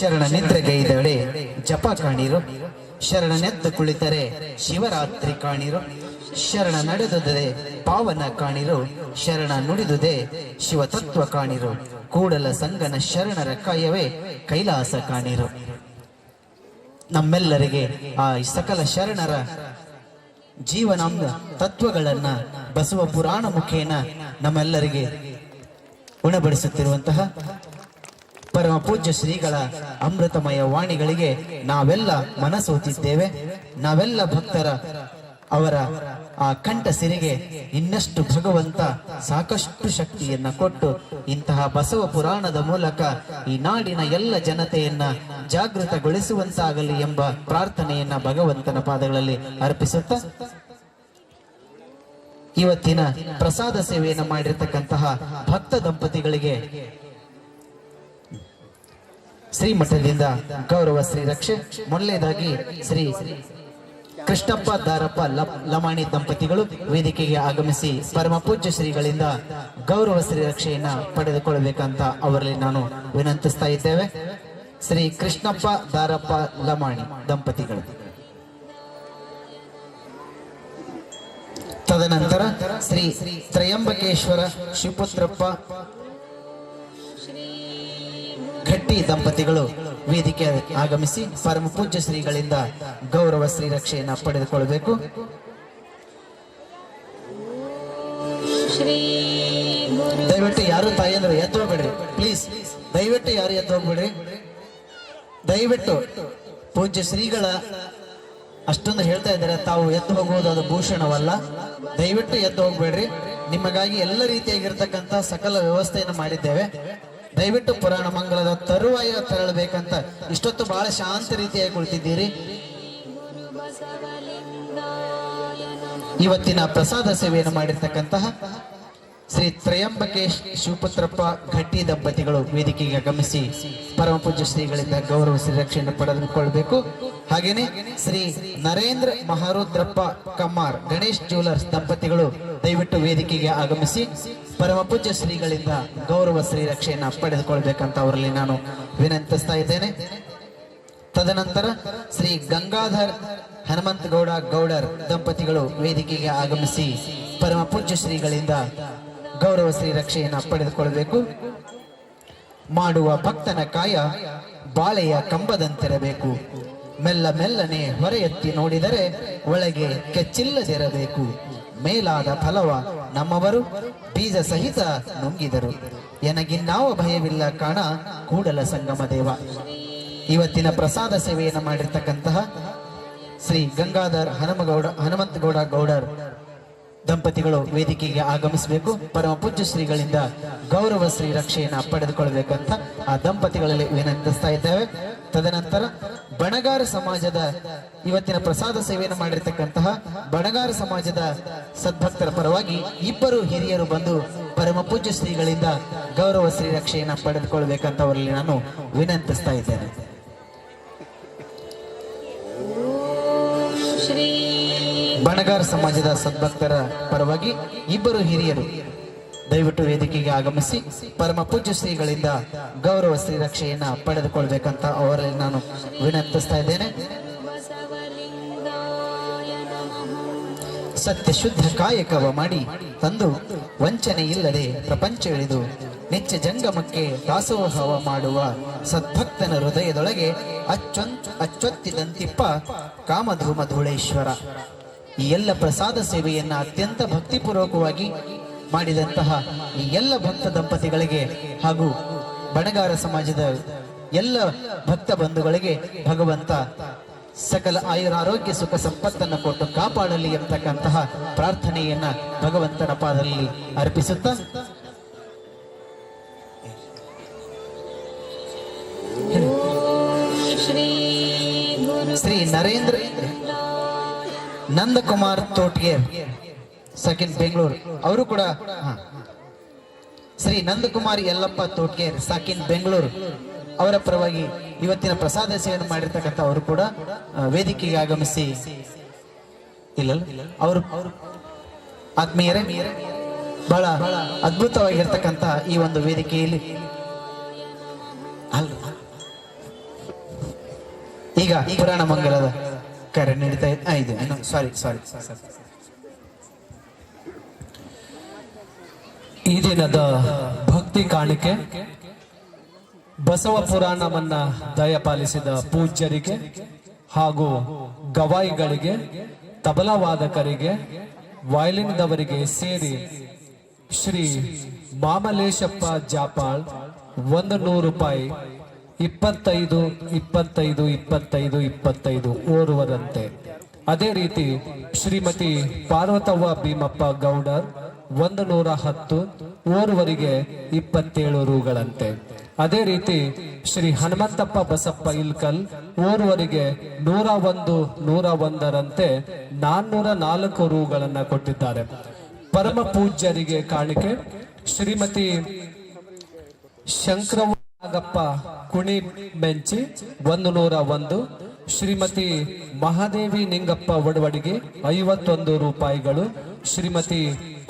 ಶರಣ ನಿದ್ರೆಗೈದಳೆ ಜಪ ಕಾಣಿರು. ಶರಣನೆದ್ದು ಕುಳಿತರೆ ಶಿವರಾತ್ರಿ ಕಾಣಿರು. ಶರಣ ನಡೆದುದೇ ಪಾವನ ಕಾಣಿರು. ಶರಣ ನುಡಿದುದೇ ಶಿವತತ್ವ ಕಾಣಿರು. ಕೂಡಲ ಸಂಗನ ಶರಣರ ಕಾಯವೇ ಕೈಲಾಸ ಕಾಣಿರು. ನಮ್ಮೆಲ್ಲರಿಗೆ ಆ ಸಕಲ ಶರಣರ ಜೀವನಾಂಗ ತತ್ವಗಳನ್ನ ಬಸವ ಪುರಾಣ ಮುಖೇನ ನಮ್ಮೆಲ್ಲರಿಗೆ ಉಣಬಡಿಸುತ್ತಿರುವಂತಹ ಪರಮ ಪೂಜ್ಯ ಶ್ರೀಗಳ ಅಮೃತಮಯ ವಾಣಿಗಳಿಗೆ ನಾವೆಲ್ಲ ಮನಸೋತಿದ್ದೇವೆ ನಾವೆಲ್ಲ ಭಕ್ತರ ಅವರ ಆ ಕಂಠ ಸಿರಿಗೆ ಇನ್ನಷ್ಟು ಭಗವಂತ ಸಾಕಷ್ಟು ಶಕ್ತಿಯನ್ನ ಕೊಟ್ಟು ಇಂತಹ ಬಸವ ಪುರಾಣದ ಮೂಲಕ ಈ ನಾಡಿನ ಎಲ್ಲ ಜನತೆಯನ್ನ ಜಾಗೃತಗೊಳಿಸುವಂತಾಗಲಿ ಎಂಬ ಪ್ರಾರ್ಥನೆಯನ್ನ ಭಗವಂತನ ಪಾದಗಳಲ್ಲಿ ಅರ್ಪಿಸುತ್ತಾ ಇವತ್ತಿನ ಪ್ರಸಾದ ಸೇವೆಯನ್ನು ಮಾಡಿರ್ತಕ್ಕಂತಹ ಭಕ್ತ ದಂಪತಿಗಳಿಗೆ ಶ್ರೀಮಠದಿಂದ ಗೌರವ ಶ್ರೀ ರಕ್ಷೆ. ಮೊದಲನೇದಾಗಿ ಶ್ರೀ ಕೃಷ್ಣಪ್ಪ ದಾರಪ್ಪ ಲಮಾಣಿ ದಂಪತಿಗಳು ವೇದಿಕೆಗೆ ಆಗಮಿಸಿ ಪರಮ ಪೂಜ್ಯ ಶ್ರೀಗಳಿಂದ ಗೌರವ ಶ್ರೀ ರಕ್ಷೆಯನ್ನ ಪಡೆದುಕೊಳ್ಳಬೇಕಂತ ಅವರಲ್ಲಿ ನಾನು ವಿನಂತಿಸ್ತಾ ಇದ್ದೇವೆ. ಶ್ರೀ ಕೃಷ್ಣಪ್ಪ ದಾರಪ್ಪ ಲಮಾಣಿ ದಂಪತಿಗಳು. ತದನಂತರ ಶ್ರೀ ತ್ರಯಂಬಕೇಶ್ವರ ಶಿವಪುತ್ರಪ್ಪ. ಘಟ್ಟಿ ದಂಪತಿಗಳು ವೇದಿಕೆ ಆಗಮಿಸಿ ಪರಮ ಪೂಜ್ಯ ಶ್ರೀಗಳಿಂದ ಗೌರವ ಶ್ರೀ ರಕ್ಷೆಯನ್ನು ಪಡೆದುಕೊಳ್ಳಬೇಕು ದಯವಿಟ್ಟು ಯಾರು ತಾಯಿಯಂದ್ರೆ ಎದ್ದು ಹೋಗ್ಬೇಡ್ರಿ. ಪ್ಲೀಸ್ ದಯವಿಟ್ಟು ಯಾರು ಎದ್ದು ಹೋಗ್ಬೇಡ್ರಿ. ದಯವಿಟ್ಟು ಪೂಜ್ಯ ಶ್ರೀಗಳ ಅಷ್ಟೊಂದು ಹೇಳ್ತಾ ಇದ್ದಾರೆ, ತಾವು ಎದ್ದು ಹೋಗುವುದು ಅದು ಭೂಷಣವಲ್ಲ. ದಯವಿಟ್ಟು ಎದ್ದು ಹೋಗ್ಬೇಡ್ರಿ. ನಿಮಗಾಗಿ ಎಲ್ಲ ರೀತಿಯಾಗಿರ್ತಕ್ಕಂಥ ಸಕಲ ವ್ಯವಸ್ಥೆಯನ್ನು ಮಾಡಿದ್ದೇವೆ. ದಯವಿಟ್ಟು ಪುರಾಣ ಮಂಗಳದ ತರುವಾಯ ತೆರಳಬೇಕಂತ ಇಷ್ಟೊತ್ತು ಬಹಳ ಶಾಂತ ರೀತಿಯಾಗಿ ಕುಳಿತಿದ್ದೀರಿ. ಇವತ್ತಿನ ಪ್ರಸಾದ ಸೇವೆಯನ್ನು ಮಾಡಿರ್ತಕ್ಕಂತಹ ಶ್ರೀ ತ್ರಯಂಬಕೇಶ್ ಶಿವಪುತ್ರಪ್ಪ ಘಟ್ಟಿ ದಂಪತಿಗಳು ವೇದಿಕೆಗೆ ಆಗಮಿಸಿ ಪರಮ ಪೂಜ್ಯ ಶ್ರೀಗಳಿಂದ ಗೌರವ ಶ್ರೀರಕ್ಷಣೆ ಪಡೆದುಕೊಳ್ಬೇಕು ಹಾಗೇನೆ ಶ್ರೀ ನರೇಂದ್ರ ಮಹಾರುದ್ರಪ್ಪ ಕಮ್ಮಾರ್ ಗಣೇಶ್ ಜ್ಯುವೆಲರ್ಸ್ ದಂಪತಿಗಳು ದಯವಿಟ್ಟು ವೇದಿಕೆಗೆ ಆಗಮಿಸಿ ಪರಮ ಪೂಜ್ಯ ಶ್ರೀಗಳಿಂದ ಗೌರವ ಶ್ರೀ ರಕ್ಷೆಯನ್ನು ಪಡೆದುಕೊಳ್ಬೇಕಂತ ಅವರಲ್ಲಿ ನಾನು ವಿನಂತಿಸ್ತಾ ಇದ್ದೇನೆ. ತದನಂತರ ಶ್ರೀ ಗಂಗಾಧರ್ ಹನುಮಂತಗೌಡ ಗೌಡರ್ ದಂಪತಿಗಳು ವೇದಿಕೆಗೆ ಆಗಮಿಸಿ ಪರಮ ಪೂಜ್ಯ ಶ್ರೀಗಳಿಂದ ಗೌರವ ಶ್ರೀ ರಕ್ಷೆಯನ್ನು ಪಡೆದುಕೊಳ್ಳಬೇಕು ಮಾಡುವ ಭಕ್ತನ ಕಾಯ ಬಾಳೆಯ ಕಂಬದಂತಿರಬೇಕು. ಮೆಲ್ಲ ಮೆಲ್ಲನೆ ಹೊರೆ ಎತ್ತಿ ನೋಡಿದರೆ ಒಳಗೆ ಕೆಚ್ಚಿಲ್ಲದಿರಬೇಕು. ಮೇಲಾದ ಫಲವ ನಮ್ಮವರು, ಬೀಜ ಸಹಿತ ನುಂಗಿದರು. ಎನಗಿನ್ನಾವ ಭಯವಿಲ್ಲ ಕಾಣ, ಕೂಡಲ ಸಂಗಮ ದೇವ. ಇವತ್ತಿನ ಪ್ರಸಾದ ಸೇವೆಯನ್ನು ಮಾಡಿರ್ತಕ್ಕಂತಹ ಶ್ರೀ ಗಂಗಾಧರ್ ಹನುಮಗೌಡ, ಹನುಮಂತಗೌಡ ಗೌಡರ್ ದಂಪತಿಗಳು ವೇದಿಕೆಗೆ ಆಗಮಿಸಬೇಕು. ಪರಮ ಪೂಜ್ಯ ಶ್ರೀಗಳಿಂದ ಗೌರವ ಶ್ರೀ ರಕ್ಷೆಯನ್ನ ಪಡೆದುಕೊಳ್ಬೇಕಂತ ಆ ದಂಪತಿಗಳಲ್ಲಿ ವಿನಂತಿಸ್ತಾ ಇದ್ದೇವೆ. ತದನಂತರ ಬಣಗಾರ ಸಮಾಜದ ಇವತ್ತಿನ ಪ್ರಸಾದ ಸೇವೆಯನ್ನು ಮಾಡಿರ್ತಕ್ಕಂತಹ ಬಣಗಾರ ಸಮಾಜದ ಸದ್ಭಕ್ತರ ಪರವಾಗಿ ಇಬ್ಬರು ಹಿರಿಯರು ಬಂದು ಪರಮ ಪೂಜ್ಯ ಶ್ರೀಗಳಿಂದ ಗೌರವ ಶ್ರೀ ರಕ್ಷೆಯನ್ನು ಪಡೆದುಕೊಳ್ಳಬೇಕಂತ ಅವರಲ್ಲಿ ನಾನು ವಿನಂತಿಸ್ತಾ ಇದ್ದೇನೆ. ಶ್ರೀ ಬಣಗಾರ್ ಸಮಾಜದ ಸದ್ಭಕ್ತರ ಪರವಾಗಿ ಇಬ್ಬರು ಹಿರಿಯರು ದಯವಿಟ್ಟು ವೇದಿಕೆಗೆ ಆಗಮಿಸಿ ಪರಮ ಪೂಜ್ಯ ಶ್ರೀಗಳಿಂದ ಗೌರವ ಶ್ರೀ ರಕ್ಷೆಯನ್ನ ಪಡೆದುಕೊಳ್ಬೇಕಂತ ಅವರಲ್ಲಿ ನಾನು ವಿನಂತಿಸ್ತಾ ಇದ್ದೇನೆ. ಸತ್ಯ ಶುದ್ಧ ಕಾಯಕವ ಮಾಡಿ ತಂದು ವಂಚನೆ ಇಲ್ಲದೆ ಪ್ರಪಂಚವಿಳಿದು ನಿತ್ಯ ಜಂಗಮಕ್ಕೆ ದಾಸೋಹವ ಮಾಡುವ ಸದ್ಭಕ್ತನ ಹೃದಯದೊಳಗೆ ಅಚ್ಚೊನ್, ಅಚ್ಚೊತ್ತಿದಂತಿಪ್ಪ ಕಾಮಧೂಮ ಧೂಳೇಶ್ವರ ಈ ಎಲ್ಲ ಪ್ರಸಾದ ಸೇವೆಯನ್ನ ಅತ್ಯಂತ ಭಕ್ತಿಪೂರ್ವಕವಾಗಿ ಮಾಡಿದಂತಹ ಈ ಎಲ್ಲ ಭಕ್ತ ದಂಪತಿಗಳಿಗೆ ಹಾಗೂ ಬಣಗಾರ ಸಮಾಜದ ಎಲ್ಲ ಭಕ್ತ ಬಂಧುಗಳಿಗೆ ಭಗವಂತ ಸಕಲ ಆಯುರ ಆರೋಗ್ಯ ಸುಖ ಸಂಪತ್ತನ್ನ ಕೊಟ್ಟು ಕಾಪಾಡಲಿ ಎಂಬತಕ್ಕಂತಹ ಪ್ರಾರ್ಥನೆಯನ್ನ ಭಗವಂತನ ಪಾದದಲ್ಲಿ ಅರ್ಪಿಸುತ್ತ. ಶ್ರೀ ನರೇಂದ್ರ ನಂದಕುಮಾರ್ ತೋಟ್ಗೇರ್ ಸೆಕೆಂಡ್ ಬೆಂಗಳೂರು ಅವರು ಕೂಡ. ಶ್ರೀ ನಂದಕುಮಾರ್ ಯಲ್ಲಪ್ಪ ತೋಟ್ಗೇರ್ ಸಾಕಿನ್ ಬೆಂಗಳೂರು ಅವರ ಪರವಾಗಿ ಇವತ್ತಿನ ಪ್ರಸಾದ ಸೇವೆಯನ್ನು ಮಾಡಿರ್ತಕ್ಕಂಥ ಅವರು ಕೂಡ ವೇದಿಕೆಗೆ ಆಗಮಿಸಿ. ಇಲ್ಲ ಅವರು ಆತ್ಮೀಯರೇ, ಬಹಳ ಅದ್ಭುತವಾಗಿರ್ತಕ್ಕಂಥ ಈ ಒಂದು ವೇದಿಕೆಯಲ್ಲಿ. ಅಲ್ಲ ಈಗ ಪುರಾಣ ಮಂಗಲದ ಕರೆ ನಡೀತಾ ಇದೆ ಸಾರಿ ಸಾರಿ ಈ ದಿನದ ಭಕ್ತಿ ಕಾಣಿಕೆ, ಬಸವ ಪುರಾಣವನ್ನ ದಯಪಾಲಿಸಿದ ಪೂಜ್ಯರಿಗೆ ಹಾಗೂ ಗವಾಯಿಗಳಿಗೆ, ತಬಲಾ ವಾದಕರಿಗೆ, ವಯಲಿನ್ದವರಿಗೆ ಸೇರಿ ಶ್ರೀ ಮಾಮಲೇಶಪ್ಪ ಜಾಪಾಳ್ ಒಂದು ನೂರು ರೂಪಾಯಿ ಇಪ್ಪತ್ತೈದು ಇಪ್ಪತ್ತೈದು ಇಪ್ಪತ್ತೈದು ಇಪ್ಪತ್ತೈದು ಓರ್ವರಂತೆ. ಅದೇ ರೀತಿ ಶ್ರೀಮತಿ ಪಾರ್ವತವ್ವ ಭೀಮಪ್ಪ ಗೌಡರ್ ಒಂದು ನೂರ ಹತ್ತು, ಓರ್ವರಿಗೆ ಇಪ್ಪತ್ತೇಳು ರೂಗಳಂತೆ. ಅದೇ ರೀತಿ ಶ್ರೀ ಹನುಮಂತಪ್ಪ ಬಸಪ್ಪ ಇಲ್ಕಲ್ ಓರ್ವರಿಗೆ ನೂರ ಒಂದು ನೂರ ಒಂದರಂತೆ ನಾನ್ನೂರ ನಾಲ್ಕು ರೂಗಳನ್ನ ಕೊಟ್ಟಿದ್ದಾರೆ. ಪರಮ ಪೂಜ್ಯರಿಗೆ ಕಾಣಿಕೆ, ಶ್ರೀಮತಿ ಶಂಕರನಾಗಪ್ಪ ಕುಣಿ ಮೆಂಚಿ ಒಂದು ನೂರ ಒಂದು ಶ್ರೀಮತಿ ಮಹಾದೇವಿ ನಿಂಗಪ್ಪ ಒಡವಡಿಗೆ ಐವತ್ತೊಂದು ರೂಪಾಯಿಗಳು, ಶ್ರೀಮತಿ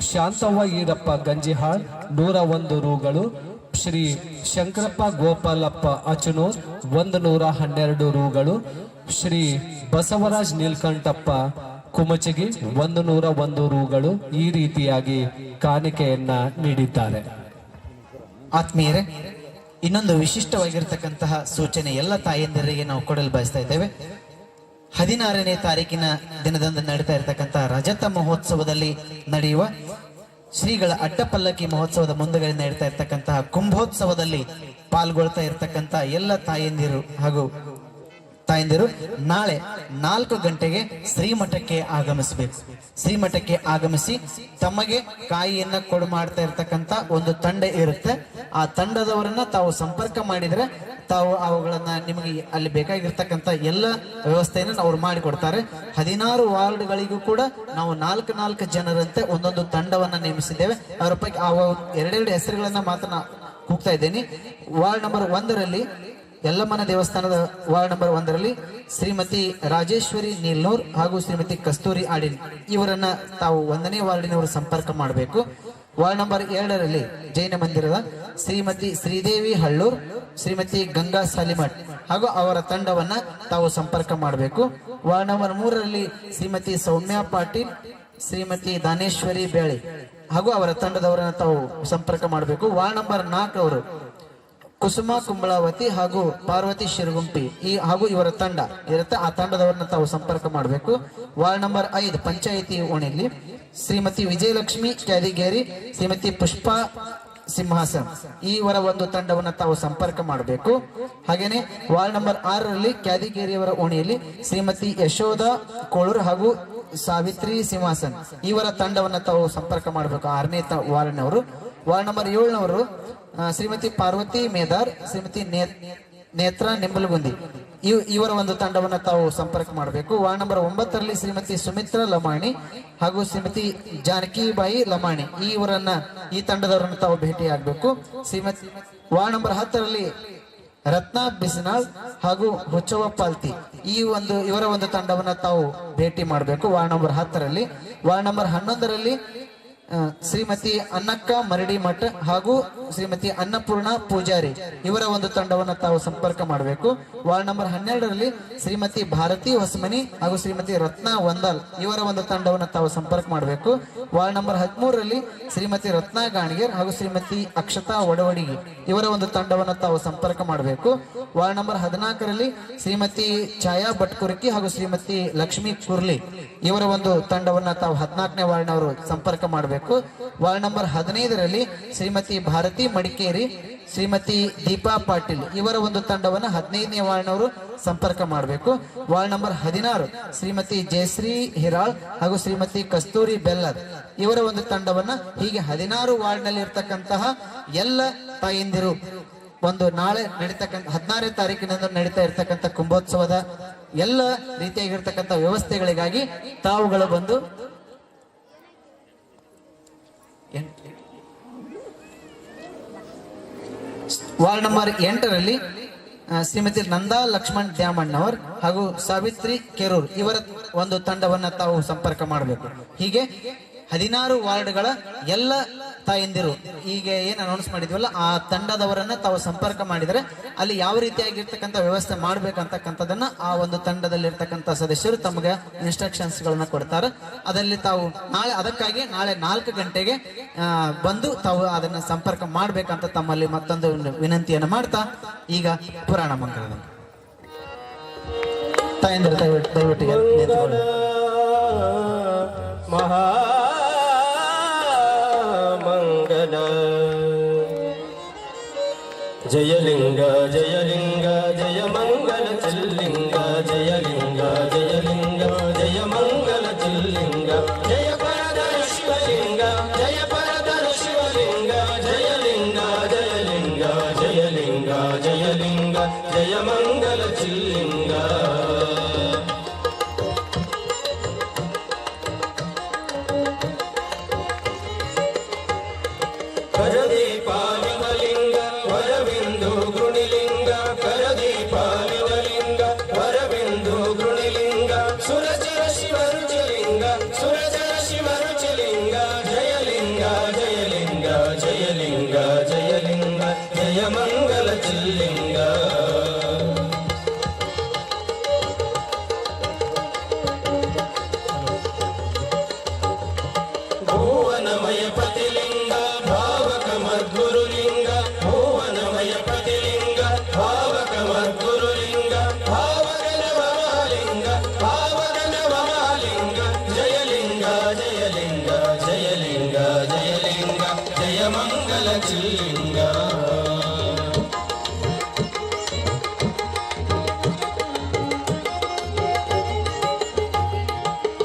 ಶಾಂತವ್ವ ಈರಪ್ಪ ಗಂಜಿಹಾಳ್ ನೂರ ಒಂದು ರೂಗಳು, ಶ್ರೀ ಶಂಕರಪ್ಪ ಗೋಪಾಲಪ್ಪ ಅಚನೂರ್ ಒಂದು ನೂರ ಹನ್ನೆರಡು ರೂಗಳು, ಶ್ರೀ ಬಸವರಾಜ್ ನೀಲ್ಕಂಠಪ್ಪ ಕುಮಚಗಿ ಒಂದು ನೂರ ಒಂದು ರೂಗಳು ಈ ರೀತಿಯಾಗಿ ಕಾಣಿಕೆಯನ್ನ ನೀಡಿದ್ದಾರೆ. ಆತ್ಮೀಯರೇ, ಇನ್ನೊಂದು ವಿಶಿಷ್ಟವಾಗಿರ್ತಕ್ಕಂತಹ ಸೂಚನೆ ಎಲ್ಲ ತಾಯಂದಿರಿಗೆ ನಾವು ಕೊಡಲು ಬಯಸ್ತಾ ಇದ್ದೇವೆ. ಹದಿನಾರನೇ ತಾರೀಕಿನ ದಿನದಂದು ನಡೀತಾ ಇರತಕ್ಕಂತಹ ರಜತ ಮಹೋತ್ಸವದಲ್ಲಿ ನಡೆಯುವ ಶ್ರೀಗಳ ಅಡ್ಡಪಲ್ಲಕ್ಕಿ ಮಹೋತ್ಸವದ ಮುಂದುಗಡೆ ನಡೀತಾ ಇರತಕ್ಕಂತಹ ಕುಂಭೋತ್ಸವದಲ್ಲಿ ಪಾಲ್ಗೊಳ್ತಾ ಇರತಕ್ಕಂತ ಎಲ್ಲ ತಾಯಂದಿರು ಹಾಗೂ ತಾಯಂದಿರು ನಾಳೆ ನಾಲ್ಕು ಗಂಟೆಗೆ ಶ್ರೀಮಠಕ್ಕೆ ಆಗಮಿಸಬೇಕು. ಶ್ರೀಮಠಕ್ಕೆ ಆಗಮಿಸಿ ತಮಗೆ ಕಾಯಿಯನ್ನ ಕೊಡು ಮಾಡ್ತಾ ಇರ್ತಕ್ಕಂತ ಒಂದು ತಂಡ ಇರುತ್ತೆ. ಆ ತಂಡದವರನ್ನ ತಾವು ಸಂಪರ್ಕ ಮಾಡಿದ್ರೆ ತಾವು ಅವುಗಳನ್ನ ನಿಮಗೆ ಅಲ್ಲಿ ಬೇಕಾಗಿರ್ತಕ್ಕಂತ ಎಲ್ಲ ವ್ಯವಸ್ಥೆಯನ್ನು ಅವ್ರು ಮಾಡಿಕೊಡ್ತಾರೆ. ಹದಿನಾರು ವಾರ್ಡ್ಗಳಿಗೂ ಕೂಡ ನಾವು ನಾಲ್ಕು ನಾಲ್ಕು ಜನರಂತೆ ಒಂದೊಂದು ತಂಡವನ್ನ ನೇಮಿಸಿದ್ದೇವೆ. ಅವರ ಪೈಕಿ ಆ ಎರಡೆರಡು ಹೆಸರುಗಳನ್ನ ಮಾತ್ರ ಹೋಗ್ತಾ ಇದ್ದೇನೆ. ವಾರ್ಡ್ ನಂಬರ್ ಒಂದರಲ್ಲಿ ಯಲ್ಲಮ್ಮನ ದೇವಸ್ಥಾನದ ವಾರ್ಡ್ ನಂಬರ್ ಒಂದರಲ್ಲಿ ಶ್ರೀಮತಿ ರಾಜೇಶ್ವರಿ ನೀಲ್ನೂರ್ ಹಾಗೂ ಶ್ರೀಮತಿ ಕಸ್ತೂರಿ ಆಡಿನ್ ಇವರನ್ನ ತಾವು ಒಂದನೇ ವಾರ್ಡಿನವರು ಸಂಪರ್ಕ ಮಾಡಬೇಕು. ವಾರ್ಡ್ ನಂಬರ್ ಎರಡರಲ್ಲಿ ಜೈನ ಮಂದಿರದ ಶ್ರೀಮತಿ ಶ್ರೀದೇವಿ ಹಳ್ಳೂರ್ ಶ್ರೀಮತಿ ಗಂಗಾ ಸಾಲಿಮಠ್ ಹಾಗೂ ಅವರ ತಂಡವನ್ನ ತಾವು ಸಂಪರ್ಕ ಮಾಡಬೇಕು. ವಾರ್ಡ್ ನಂಬರ್ ಮೂರರಲ್ಲಿ ಶ್ರೀಮತಿ ಸೌಮ್ಯ ಪಾಟೀಲ್, ಶ್ರೀಮತಿ ದಾನೇಶ್ವರಿ ಬೇಳೆ ಹಾಗೂ ಅವರ ತಂಡದವರನ್ನ ತಾವು ಸಂಪರ್ಕ ಮಾಡಬೇಕು. ವಾರ್ಡ್ ನಂಬರ್ ನಾಲ್ಕವರು ಕುಸುಮ ಕುಂಬಳಾವತಿ ಹಾಗೂ ಪಾರ್ವತಿ ಶಿರಗುಂಪಿ ಈ ಹಾಗೂ ಇವರ ತಂಡ ಇರುತ್ತೆ. ಆ ತಂಡದವರನ್ನ ತಾವು ಸಂಪರ್ಕ ಮಾಡಬೇಕು. ವಾರ್ಡ್ ನಂಬರ್ ಐದು ಪಂಚಾಯಿತಿ ಓಣಿಯಲ್ಲಿ ಶ್ರೀಮತಿ ವಿಜಯಲಕ್ಷ್ಮಿ, ಕ್ಯಾದಿಗೇರಿ, ಶ್ರೀಮತಿ ಪುಷ್ಪಾ ಸಿಂಹಾಸನ್. ಈವರ ಒಂದು ತಂಡವನ್ನು ತಾವು ಸಂಪರ್ಕ ಮಾಡಬೇಕು. ಹಾಗೇನೆ ವಾರ್ಡ್ ನಂಬರ್ ಆರರಲ್ಲಿ ಕ್ಯಾದಿಗೇರಿಯವರ ಓಣಿಯಲ್ಲಿ ಶ್ರೀಮತಿ ಯಶೋಧ ಕೋಳೂರ್ ಹಾಗೂ ಸಾವಿತ್ರಿ ಸಿಂಹಾಸನ್. ಇವರ ತಂಡವನ್ನು ತಾವು ಸಂಪರ್ಕ ಮಾಡಬೇಕು. ಆರನೇ ವಾರ್ಡ್ನವರು. ವಾರ್ಡ್ ನಂಬರ್ ಏಳನವರು ಶ್ರೀಮತಿ ಪಾರ್ವತಿ ಮೇದಾರ್, ಶ್ರೀಮತಿ ನೇತ್ರ ನಿಂಬಲಗುಂದಿ. ಇವರ ಒಂದು ತಂಡವನ್ನ ತಾವು ಸಂಪರ್ಕ ಮಾಡಬೇಕು. ವಾರ್ಡ್ ನಂಬರ್ ಒಂಬತ್ತರಲ್ಲಿ ಶ್ರೀಮತಿ ಸುಮಿತ್ರಾ ಲಮಾಣಿ ಹಾಗೂ ಶ್ರೀಮತಿ ಜಾನಕಿಬಾಯಿ ಲಮಾಣಿ ಈ ಇವರನ್ನ, ಈ ತಂಡದವರನ್ನ ತಾವು ಭೇಟಿ ಆಗ್ಬೇಕು. ಶ್ರೀಮತಿ, ವಾರ್ಡ್ ನಂಬರ್ ಹತ್ತರಲ್ಲಿ ರತ್ನ ಬಿಸ್ನಾಳ್ ಹಾಗೂ ಹುಚ್ಚವ ಪಾಲ್ತಿ ಈ ಒಂದು, ಇವರ ಒಂದು ತಂಡವನ್ನ ತಾವು ಭೇಟಿ ಮಾಡಬೇಕು. ವಾರ್ಡ್ ನಂಬರ್ ಹತ್ತರಲ್ಲಿ. ವಾರ್ಡ್ ನಂಬರ್ ಹನ್ನೊಂದರಲ್ಲಿ ಶ್ರೀಮತಿ ಅನ್ನಕ್ಕ ಮರಡಿ ಮಠ ಹಾಗೂ ಶ್ರೀಮತಿ ಅನ್ನಪೂರ್ಣ ಪೂಜಾರಿ ಇವರ ಒಂದು ತಂಡವನ್ನು ತಾವು ಸಂಪರ್ಕ ಮಾಡಬೇಕು. ವಾರ್ಡ್ ನಂಬರ್ ಹನ್ನೆರಡರಲ್ಲಿ ಶ್ರೀಮತಿ ಭಾರತಿ ಹೊಸಮನಿ ಹಾಗೂ ಶ್ರೀಮತಿ ರತ್ನ ವಂದಲ್ ಇವರ ಒಂದು ತಂಡವನ್ನು ತಾವು ಸಂಪರ್ಕ ಮಾಡಬೇಕು. ವಾರ್ಡ್ ನಂಬರ್ ಹದಿಮೂರರಲ್ಲಿ ಶ್ರೀಮತಿ ರತ್ನ ಗಾಣಿಗೇರ್ ಹಾಗೂ ಶ್ರೀಮತಿ ಅಕ್ಷತಾ ಒಡವಡಿಗಿ ಇವರ ಒಂದು ತಂಡವನ್ನು ತಾವು ಸಂಪರ್ಕ ಮಾಡಬೇಕು. ವಾರ್ಡ್ ನಂಬರ್ ಹದಿನಾಲ್ಕರಲ್ಲಿ ಶ್ರೀಮತಿ ಛಾಯಾ ಭಟ್ಕುರ್ಕಿ ಹಾಗೂ ಶ್ರೀಮತಿ ಲಕ್ಷ್ಮೀ ಕುರ್ಲಿ ಇವರ ಒಂದು ತಂಡವನ್ನು ತಾವು ಹದಿನಾಲ್ಕನೇ ವಾರ್ಡ್ನವರು ಸಂಪರ್ಕ ಮಾಡಬೇಕು. ವಾರ್ಡ್ ನಂಬರ್ ಹದಿನೈದರಲ್ಲಿ ಶ್ರೀಮತಿ ಭಾರತಿ ಮಡಿಕೇರಿ, ಶ್ರೀಮತಿ ದೀಪಾ ಪಾಟೀಲ್ ಇವರ ಒಂದು ತಂಡವನ್ನ ಹದಿನೈದನೇ ವಾರ್ಡ್ನವರು ಸಂಪರ್ಕ ಮಾಡಬೇಕು. ವಾರ್ಡ್ ನಂಬರ್ ಹದಿನಾರು ಶ್ರೀಮತಿ ಜಯಶ್ರೀ ಹಿರಾಳ್ ಹಾಗೂ ಶ್ರೀಮತಿ ಕಸ್ತೂರಿ ಬೆಲ್ಲದ್ ಇವರ ಒಂದು ತಂಡವನ್ನ ಹೀಗೆ ಹದಿನಾರು ವಾರ್ಡ್ನಲ್ಲಿ ಇರ್ತಕ್ಕಂತಹ ಎಲ್ಲ ತಾಯಂದಿರು ಒಂದು ನಾಳೆ ನಡೀತಕ್ಕಂಥ, ಹದಿನಾರನೇ ತಾರೀಕಿನಿಂದ ನಡೀತಾ ಇರ್ತಕ್ಕಂಥ ಕುಂಭೋತ್ಸವದ ಎಲ್ಲ ರೀತಿಯಾಗಿರ್ತಕ್ಕಂಥ ವ್ಯವಸ್ಥೆಗಳಿಗಾಗಿ ತಾವುಗಳು ಬಂದು ವಾರ್ಡ್ ನಂಬರ್ ಎಂಟರಲ್ಲಿ ಶ್ರೀಮತಿ ನಂದಾ ಲಕ್ಷ್ಮಣ್ ದ್ಯಾಮಣ್ಣವರ್ ಹಾಗೂ ಸಾವಿತ್ರಿ ಕೆರೂರ್ ಇವರ ಒಂದು ತಂಡವನ್ನ ತಾವು ಸಂಪರ್ಕ ಮಾಡಬೇಕು. ಹೀಗೆ ಹದಿನಾರು ವಾರ್ಡ್ಗಳ ಎಲ್ಲ ತಾಯಂದಿರು ಈಗ ಏನ್ ಅನೌನ್ಸ್ ಮಾಡಿದ್ವಲ್ಲ, ಆ ತಂಡದವರನ್ನ ತಾವು ಸಂಪರ್ಕ ಮಾಡಿದರೆ ಅಲ್ಲಿ ಯಾವ ರೀತಿಯಾಗಿರ್ತಕ್ಕಂಥ ವ್ಯವಸ್ಥೆ ಮಾಡ್ಬೇಕಂತಕ್ಕಂಥದನ್ನ ಆ ಒಂದು ತಂಡದಲ್ಲಿರ್ತಕ್ಕಂಥ ಸದಸ್ಯರು ತಮಗೆ ಇನ್ಸ್ಟ್ರಕ್ಷನ್ಸ್ ಗಳನ್ನ ಕೊಡ್ತಾರೆ. ಅದರಲ್ಲಿ ತಾವು ನಾಳೆ, ಅದಕ್ಕಾಗಿ ನಾಳೆ ನಾಲ್ಕು ಗಂಟೆಗೆ ಬಂದು ತಾವು ಅದನ್ನ ಸಂಪರ್ಕ ಮಾಡ್ಬೇಕಂತ ತಮ್ಮಲ್ಲಿ ಮತ್ತೊಂದು ವಿನಂತಿಯನ್ನು ಮಾಡ್ತಾ, ಈಗ ಪುರಾಣ ಮಂಗಳದ ತಾಯಂದಿರು, ದಯವಿಟ್ಟು ದಯವಿಟ್ಟು ಎದ್ದು జయలింగ జయలింగ.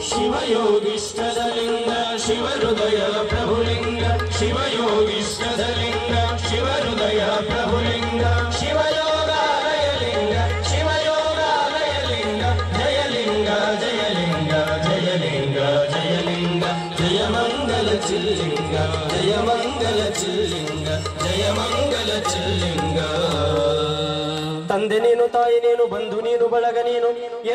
शिवयोगिस्थलिङ्गशिवहृदय प्रभुलिङ्ग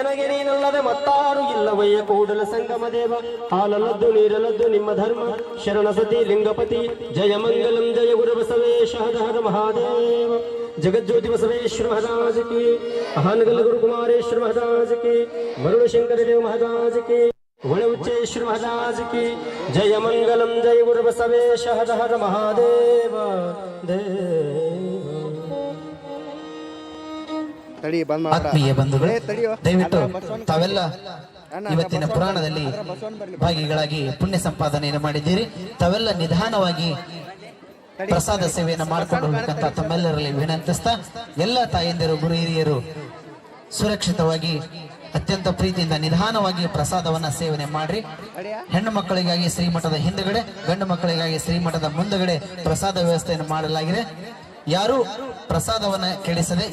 ನೀನು ನೀನಲ್ಲದೆ ಮತ್ತಾರು ಇಲ್ಲವಯ್ಯ. ಕೂಡಲ ಸಂಗಮ ದೇವ ಹಾಲಲದ್ದು ನೀರಲದ್ದು ನಿಮ್ಮ ಧರ್ಮ. ಶರಣ ಸತಿ ಲಿಂಗಪತಿ, ಜಯ ಮಂಗಲಂ, ಜಯ ಗುರು ಬಸವೇಶ, ಹರ ಮಹಾದೇವ. ಜಗಜ್ಯೋತಿ ಬಸವೇಶ್ವರ ಮಹಾರಾಜ ಕಿ. ಅಹಾನಗಲ ಗುರು ಕುಮಾರೇಶ್ವರ ಮಹಾರಾಜ ಕಿ. ವರುಣ ಶಂಕರ ದೇವ ಮಹಾರಾಜ ಕಿ. ಒಳ ಉಚ್ಚೇಶ್ವರ ಮಹಾರಾಜ ಕಿ. ಜಯ ಮಂಗಲಂ, ಜಯ ಗುರು ಬಸವೇಶ, ಹರ ಮಹಾದೇವ. ದೇವ ತಡಿ ಬಂದ್ ಆತ್ಮೀಯ ಬಂಧುಗಳೇ ದಯವಿಟ್ಟು ತಾವೆಲ್ಲ ಇವತ್ತಿನ ಪುರಾಣದಲ್ಲಿ ಭಾಗಿಗಳಾಗಿ ಪುಣ್ಯ ಸಂಪಾದನೆಯನ್ನು ಮಾಡಿದ್ದೀರಿ. ತಾವೆಲ್ಲ ನಿಧಾನವಾಗಿ ಪ್ರಸಾದ ಸೇವೆಯನ್ನು ಮಾಡಿಕೊಂಡು ಹೋಗಬೇಕಂತ ತಮ್ಮೆಲ್ಲರಲ್ಲಿ ವಿನಂತಿಸ್ತಾ. ಎಲ್ಲ ತಾಯಂದಿರು ಗುರು ಹಿರಿಯರು ಸುರಕ್ಷಿತವಾಗಿ ಅತ್ಯಂತ ಪ್ರೀತಿಯಿಂದ ನಿಧಾನವಾಗಿ ಪ್ರಸಾದವನ್ನ ಸೇವನೆ ಮಾಡ್ರಿ. ಹೆಣ್ಣು ಮಕ್ಕಳಿಗಾಗಿ ಶ್ರೀಮಠದ ಹಿಂದುಗಡೆ ಗಂಡು ಮಕ್ಕಳಿಗಾಗಿ ಶ್ರೀಮಠದ ಮುಂದುಗಡೆ ಪ್ರಸಾದ ವ್ಯವಸ್ಥೆಯನ್ನು ಮಾಡಲಾಗಿದೆ. ಯಾರು ಪ್ರಸಾದವನ್ನ ಕೆಡಿಸದೆ